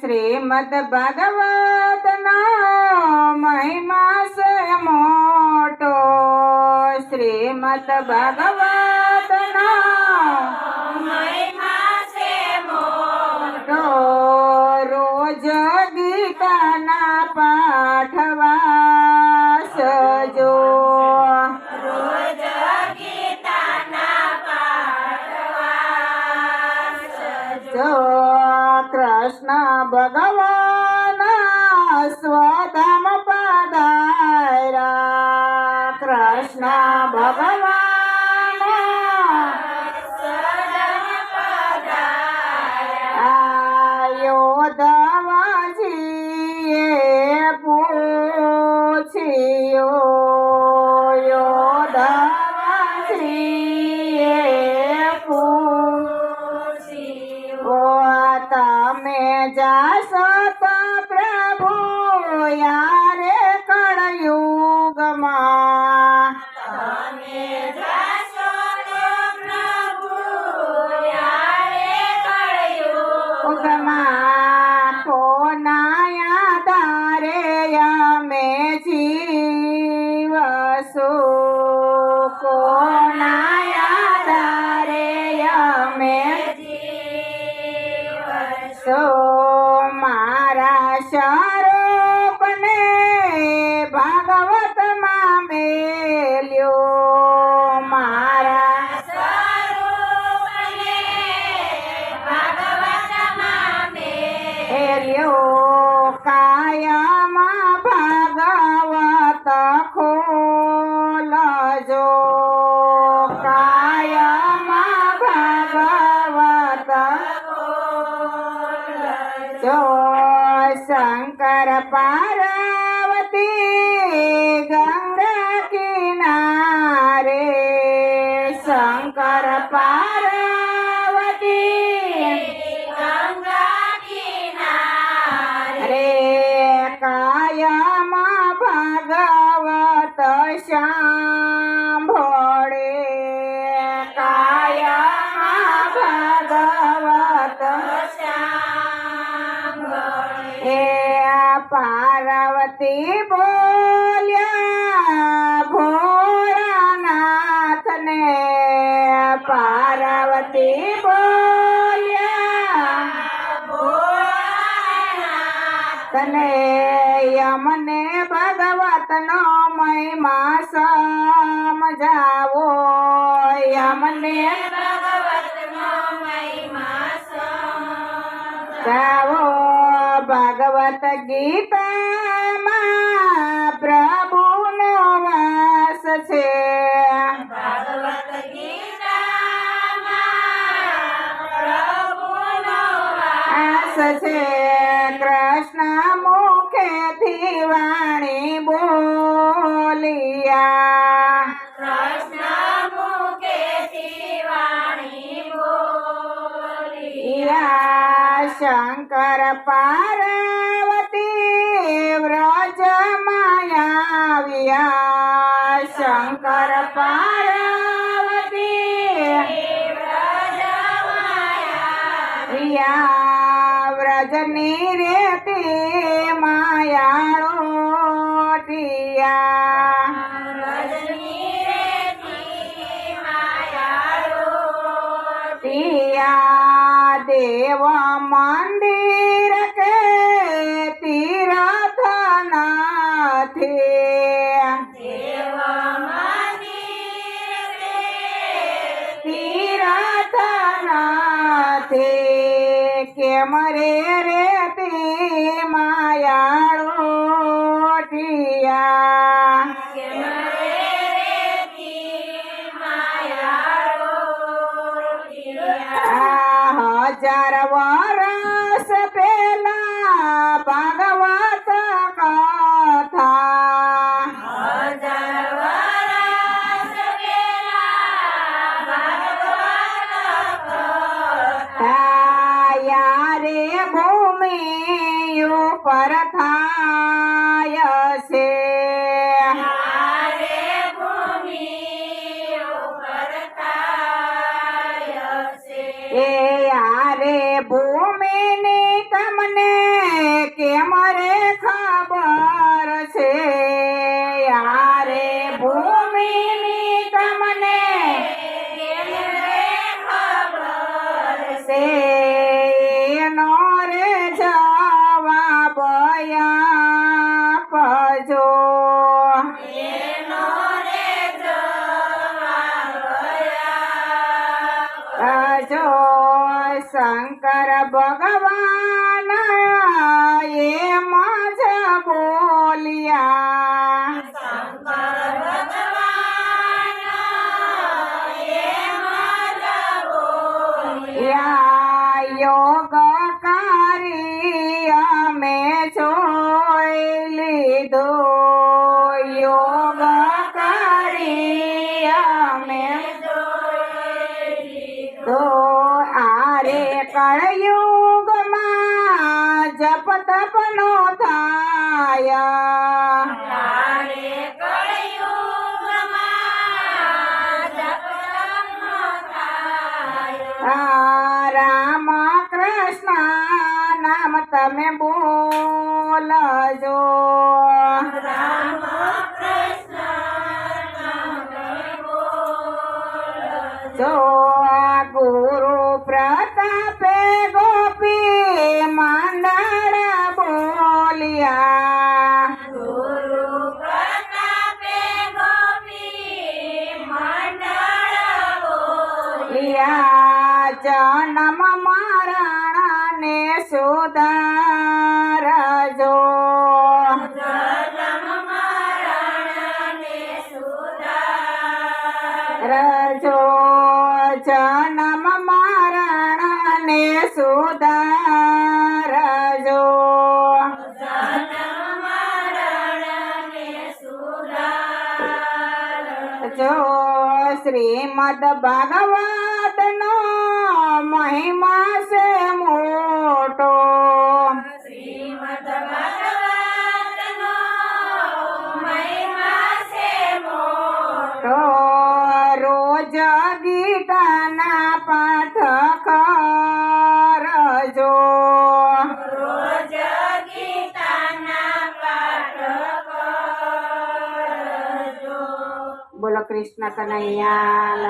શ્રીમદ ભગવત નો મહિમા છે મોટો. શ્રીમદ ભાગવત સજો જો કૃષ્ણ ભગવાન સ્વધામ પધાર્યા. કૃષ્ણ ભગવાન કળયુગમાં પાર્વતી ગંગા કિનારે શંકર પાર્વતી રે કાયમાં ભાગવત સાંભળે પાર્વતી બોલ્યા ભોળાનાથને પાર્વતી બોલ્યા તને યમને ભગવતનો મહિમા સમજાવો યમને ગાવો ભાગવત ગીતામાં પ્રભુનો વાસ છે. આસ છે. કૃષ્ણ મુખેથી વાણી બોલિયા. યા શંકર પાર્વતી વ્રજની રેતે માયાળો ટિયા. દેવ મંદિર કે તીરથ નાથે તીરથ નાથે કેમ રે રે ભૂમિયો પર થાય છે. એ આરે ભૂમિની તમને શંકર ભગવાન એ જ બોલ્યા. યોગ કરી અમે જોઈ લીધો. કળયુગમાં જપ તપ નો થાય. રામ કૃષ્ણ નામ તમે બોલજો. જન્મ મરણ ને સુધારજો. રજો. જન્મ મરણ ને સુધારજો. જો શ્રીમદ ભાગવત కృష్ణ కనయ్యాల